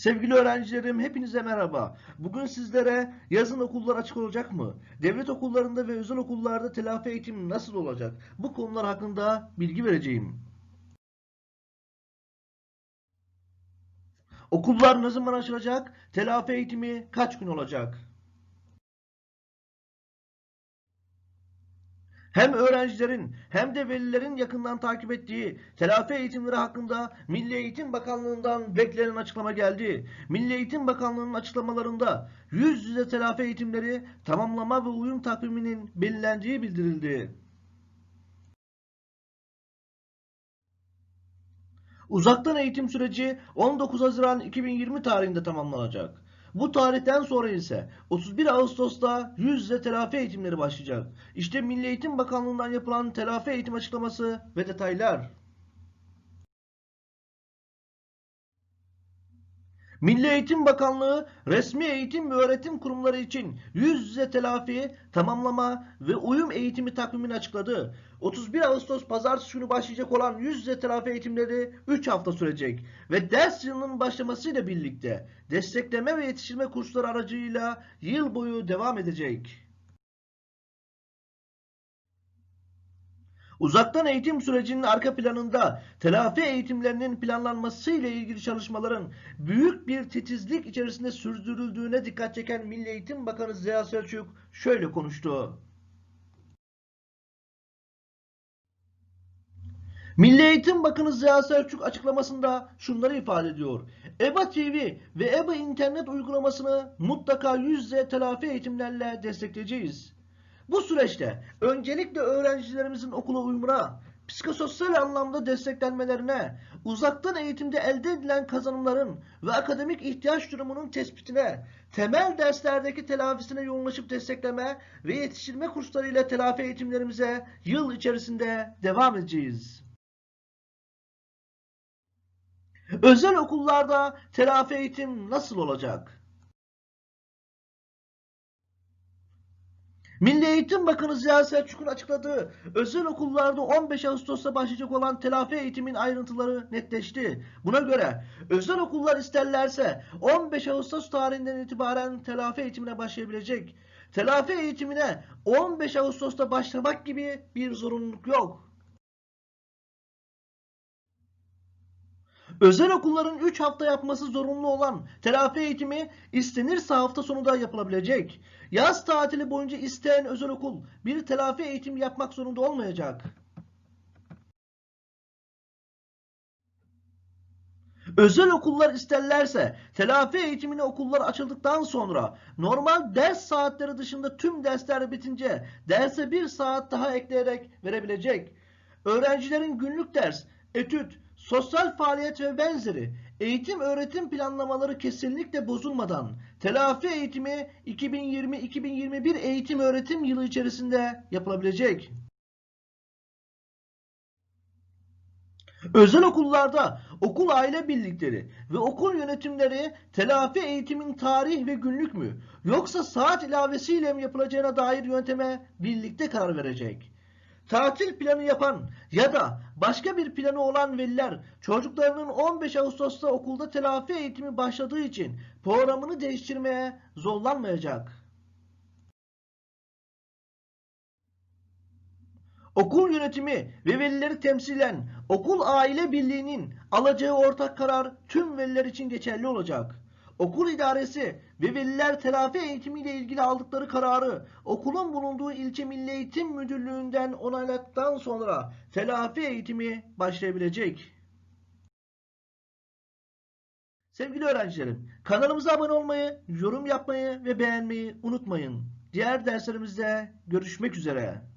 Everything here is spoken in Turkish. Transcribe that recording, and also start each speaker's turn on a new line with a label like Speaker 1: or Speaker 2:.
Speaker 1: Sevgili öğrencilerim hepinize merhaba. Bugün sizlere yazın okullar açık olacak mı? Devlet okullarında ve özel okullarda telafi eğitim nasıl olacak? Bu konular hakkında bilgi vereceğim. Okullar ne zaman açılacak? Telafi eğitimi kaç gün olacak? Hem öğrencilerin hem de velilerin yakından takip ettiği telafi eğitimleri hakkında Milli Eğitim Bakanlığı'ndan beklenen açıklama geldi. Milli Eğitim Bakanlığı'nın açıklamalarında yüz yüze telafi eğitimleri tamamlama ve uyum takviminin belirlendiği bildirildi. Uzaktan eğitim süreci 19 Haziran 2020 tarihinde tamamlanacak. Bu tarihten sonra ise 31 Ağustos'ta yüz yüze telafi eğitimleri başlayacak. İşte Milli Eğitim Bakanlığı'ndan yapılan telafi eğitim açıklaması ve detaylar. Milli Eğitim Bakanlığı resmi eğitim ve öğretim kurumları için yüz yüze telafi, tamamlama ve uyum eğitimi takvimini açıkladı. 31 Ağustos pazartesi günü başlayacak olan yüz yüze telafi eğitimleri 3 hafta sürecek ve ders yılının başlamasıyla birlikte destekleme ve yetiştirme kursları aracıyla yıl boyu devam edecek. Uzaktan eğitim sürecinin arka planında telafi eğitimlerinin planlanması ile ilgili çalışmaların büyük bir titizlik içerisinde sürdürüldüğüne dikkat çeken Milli Eğitim Bakanı Ziya Selçuk şöyle konuştu. Milli Eğitim Bakanı Ziya Selçuk açıklamasında şunları ifade ediyor. EBA TV ve EBA internet uygulamasını mutlaka yüz telafi eğitimlerle destekleyeceğiz. Bu süreçte öncelikle öğrencilerimizin okula uyumuna, psikososyal anlamda desteklenmelerine, uzaktan eğitimde elde edilen kazanımların ve akademik ihtiyaç durumunun tespitine, temel derslerdeki telafisine yoğunlaşıp destekleme ve yetiştirme kurslarıyla telafi eğitimlerimize yıl içerisinde devam edeceğiz. Özel okullarda telafi eğitim nasıl olacak? Milli Eğitim Bakanı Ziya Selçuk'un açıkladığı özel okullarda 15 Ağustos'ta başlayacak olan telafi eğitimin ayrıntıları netleşti. Buna göre özel okullar isterlerse 15 Ağustos tarihinden itibaren telafi eğitimine başlayabilecek. Telafi eğitimine 15 Ağustos'ta başlamak gibi bir zorunluluk yok. Özel okulların 3 hafta yapması zorunlu olan telafi eğitimi istenirse hafta sonu da yapılabilecek. Yaz tatili boyunca isteyen özel okul bir telafi eğitim yapmak zorunda olmayacak. Özel okullar isterlerse telafi eğitimini okullar açıldıktan sonra normal ders saatleri dışında tüm dersler bitince derse bir saat daha ekleyerek verebilecek. Öğrencilerin günlük ders, etüt, sosyal faaliyet ve benzeri eğitim öğretim planlamaları kesinlikle bozulmadan telafi eğitimi 2020-2021 eğitim öğretim yılı içerisinde yapılabilecek. Özel okullarda okul aile birlikleri ve okul yönetimleri telafi eğitimin tarih ve günlük mü yoksa saat ilavesiyle mi yapılacağına dair yönteme birlikte karar verecek. Tatil planı yapan ya da başka bir planı olan veliler çocuklarının 15 Ağustos'ta okulda telafi eğitimi başladığı için programını değiştirmeye zorlanmayacak. Okul yönetimi ve velileri temsilen okul aile birliğinin alacağı ortak karar tüm veliler için geçerli olacak. Okul idaresi ve veliler telafi eğitimiyle ilgili aldıkları kararı okulun bulunduğu ilçe milli eğitim müdürlüğünden onayladıktan sonra telafi eğitimi başlayabilecek. Sevgili öğrencilerim, kanalımıza abone olmayı, yorum yapmayı ve beğenmeyi unutmayın. Diğer derslerimizde görüşmek üzere.